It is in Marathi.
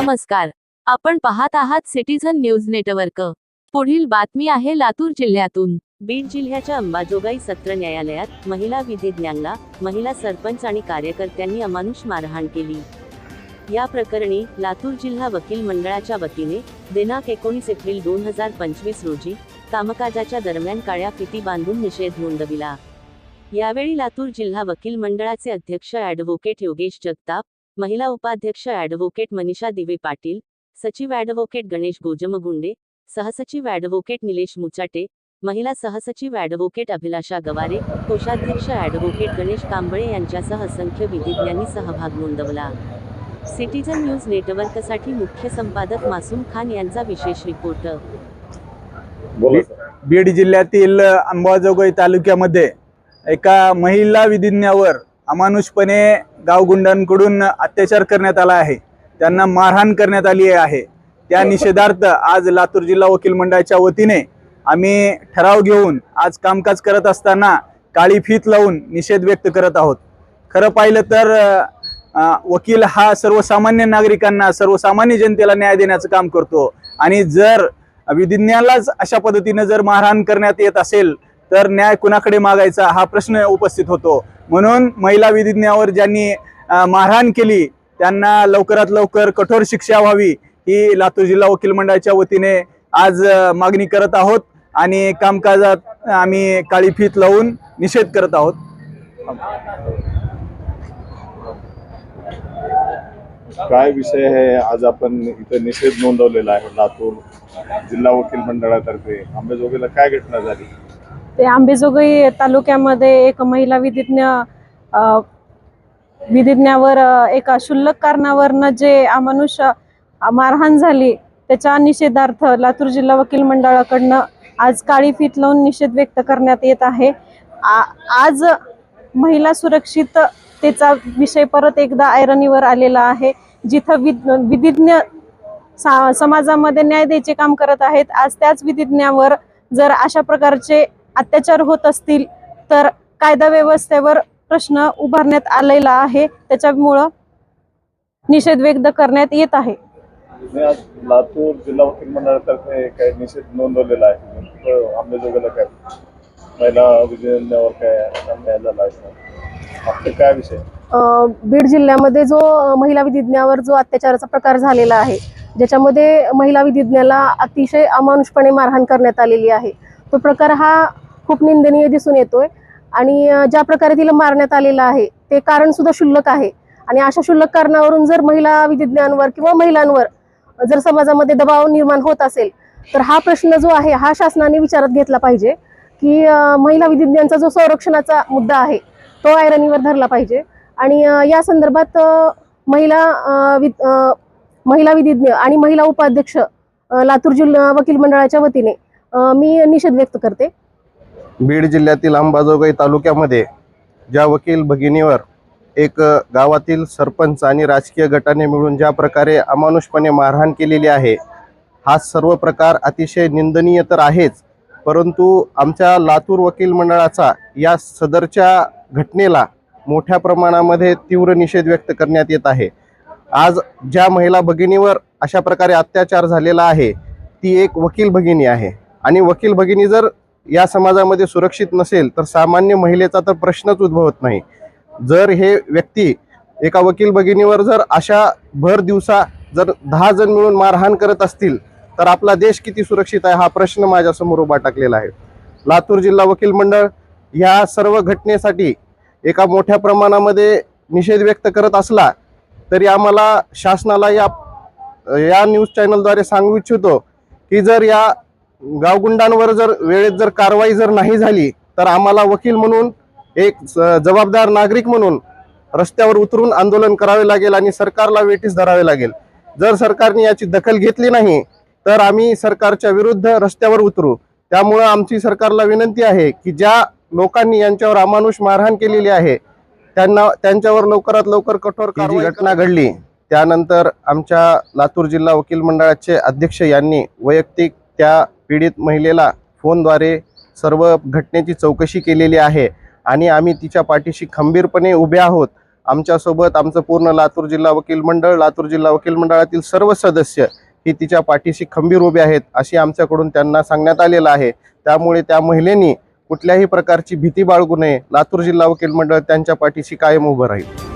नमस्कार. आपण पाहत आहात सिटीझन न्यूज नेटवर्क. पुढील बातमी आहे लातूर जिल्ह्यातून. बीड जिल्ह्याच्या अंबाजोगाई सत्र न्यायालयात महिला विधिज्ञांना महिला सरपंच आणि कार्यकर्त्यांनी अमानुष मारहाण केली. या प्रकरणी लातूर जिल्हा वकील मंडळाच्या वतीने दिनांक एकोणीस एप्रिल दोन हजार पंचवीस रोजी कामकाजाच्या दरम्यान काळ्या फिती बांधून निषेध नोंदविला. यावेळी लातूर जिल्हा वकील मंडळाचे अध्यक्ष ॲडव्होकेट योगेश जगताप महिला उपाध्यक्ष ॲडव्होकेट मनीषा दिवे पाटील सचिव ॲडव्होकेट गणेश गोजमगुंडे सहसचिव ॲडव्होकेट निलेश मुचाटे महिला सहसचिव ॲडव्होकेट अभिलाषा गवारे कोषाध्यक्ष ॲडव्होकेट गणेश कांबळे यांच्यासह असंख्य विधिज्ञांनी सहभाग नोंदवला सिटीझन न्यूज नेटवर्कसाठी मुख्य संपादक मासूम खान यांचा विशेष रिपोर्ट. बीड जिल्ह्यातील अंबाजोगाई तालुक्यामध्ये एका महिला विधिज्ञावर अमानुषपणे गावगुंडांकडून अत्याचार करण्यात आला आहे. त्यांना मारहाण करण्यात आली आहे. त्या निषेधार्थ आज लातूर जिल्हा वकील मंडळाच्या वतीने आम्ही ठराव घेऊन आज कामकाज करत असताना काळी फीत लावून निषेध व्यक्त करत आहोत. खरं पाहिलं तर वकील हा सर्वसामान्य नागरिकांना सर्वसामान्य जनतेला न्याय देण्याचं काम करतो. आणि जर विधिज्ञालाच अशा पद्धतीनं जर मारहाण करण्यात येत असेल तर न्याय कुणाकडे मागायचा हा प्रश्न उपस्थित होतो. म्हणून महिला विधिज्ञावर ज्यांनी मारहाण केली त्यांना लवकरात लवकर कठोर शिक्षा व्हावी ही लातूर जिल्हा वकील मंडळाच्या वतीने आज मागणी करत आहोत आणि कामकाजात आम्ही काळी फीत लावून निषेध करत आहोत. काय विषय आहे? आज आपण इथं निषेध नोंदवलेला आहे लातूर जिल्हा वकील मंडळातर्फे. आंबेजोगेला काय घटना झाली? ते आंबेजोगाई तालुक्यामध्ये एक महिला विधिज्ञ विधिज्ञावर एका क्षुल्लक कारणावरनं जे अमानुष मारहाण झाली त्याच्या निषेधार्थ लातूर जिल्हा वकील मंडळाकडनं आज काळी फीत लावून निषेध व्यक्त करण्यात येत आहे. आ- आज महिला सुरक्षिततेचा विषय परत एकदा ऐरणीवर आलेला आहे. जिथं विध विधिज्ञ सा समाजामध्ये न्याय द्यायचे काम करत आहेत आज त्याच विधिज्ञावर जर अशा प्रकारचे अत्याचार होत असतील तर कायदा व्यवस्थेवर प्रश्न उभारण्यात आलेला आहे. त्याच्यामुळं निषेध व्यक्त करण्यात येत आहे. मी आज लातूर जिल्हा वकील मंडळातर्फे काय निषेध नोंदवलेला आहे. नेमकं आंबेजोगाईला काय? महिला विधिज्ञावर काय अन्याय झाला आहे? आपलं काय विषय? अ, बीड जिल्ह्यामध्ये जो महिला विधिज्ञावर जो अत्याचाराचा प्रकार झालेला आहे ज्याच्यामध्ये महिला विधिज्ञाला अतिशय अमानुषपणे मारहाण करण्यात आलेली आहे. तो प्रकार हा खूप निंदनीय दिसून येतोय. आणि ज्या प्रकारे तिला मारण्यात आलेलं आहे ते कारण सुद्धा क्षुल्लक आहे. आणि अशा क्षुल्लक कारणावरून जर महिला विधिज्ञांवर किंवा महिलांवर जर समाजामध्ये दबाव निर्माण होत असेल तर हा प्रश्न जो आहे हा शासनाने विचारात घेतला पाहिजे की महिला विधिज्ञांचा जो संरक्षणाचा मुद्दा आहे तो ऐरणीवर धरला पाहिजे. आणि या संदर्भात महिला वि- महिला विधिज्ञ आणि महिला उपाध्यक्ष लातूर जिल्हा वकील मंडळाच्या वतीने मी निषेध व्यक्त करते. बीड जिल्ह्यातील अंबाजोगाई तालुक्यामध्ये ज्या वकील भगिनीवर एक गावातील सरपंच आणि राजकीय गटाने मिळून ज्या प्रकारे अमानुषपणे मारहाण केलेली आहे हा सर्व प्रकार अतिशय निंदनीय तर आहेच परंतु आमच्या लातूर वकील मंडळाचा या सदरच्या घटनेला मोठ्या प्रमाणामध्ये तीव्र निषेध व्यक्त करण्यात येत आहे. आज ज्या महिला भगिनीवर अशा प्रकारे अत्याचार झालेला आहे ती एक वकील भगिनी आहे. आणि वकील भगिनी जर या समाजामध्ये सुरक्षित नसेल तर सामान्य महिलेचा तर प्रश्नच उद्भवत नाही. जर हे व्यक्ती एका वकील भगिनीवर जर अशा भर दिवसा जर दहा जण मिळून मारहाण करत असतील तर आपला देश किती सुरक्षित आहे हा प्रश्न माझ्यासमोर उभा टाकलेला आहे. लातूर जिल्हा वकील मंडळ ह्या सर्व घटनेसाठी एका मोठ्या प्रमाणामध्ये निषेध व्यक्त करत असला तरी आम्हाला शासनाला या या न्यूज चॅनलद्वारे सांगू इच्छितो की जर या गावगुंडांवर जर वेळेत जर कारवाई जर नाही झाली तर आम्हाला वकील म्हणून एक जबाबदार नागरिक म्हणून रस्त्यावर उतरून आंदोलन करावे लागेल आणि सरकारला वेठीस धरावे लागेल. जर सरकारने याची दखल घेतली नाही तर आम्ही सरकारच्या विरुद्ध रस्त्यावर उतरू. त्यामुळं आमची सरकारला विनंती आहे की ज्या लोकांनी यांच्यावर अमानुष मारहाण केलेली आहे त्यांना त्यांच्यावर लवकरात लवकर कठोर जी घटना घडली त्यानंतर आमच्या लातूर जिल्हा वकील मंडळाचे अध्यक्ष यांनी वैयक्तिक त्या पीडित महिलेला फोनद्वारे सर्व घटनेची चौकशी केलेली आहे आणि आम्ही तिच्या पाठीशी खंबीरपणे उभे आहोत. आमच्यासोबत आमचं पूर्ण लातूर जिल्हा वकील मंडळ लातूर जिल्हा वकील मंडळातील सर्व सदस्य ही तिच्या पाठीशी खंबीर उभे आहेत अशी आमच्याकडून त्यांना सांगण्यात आलेलं आहे. त्यामुळे त्या महिलेनी कुठल्याही प्रकारची भीती बाळगू नये. लातूर जिल्हा वकील मंडळ त्यांच्या पाठीशी कायम उभं राहील.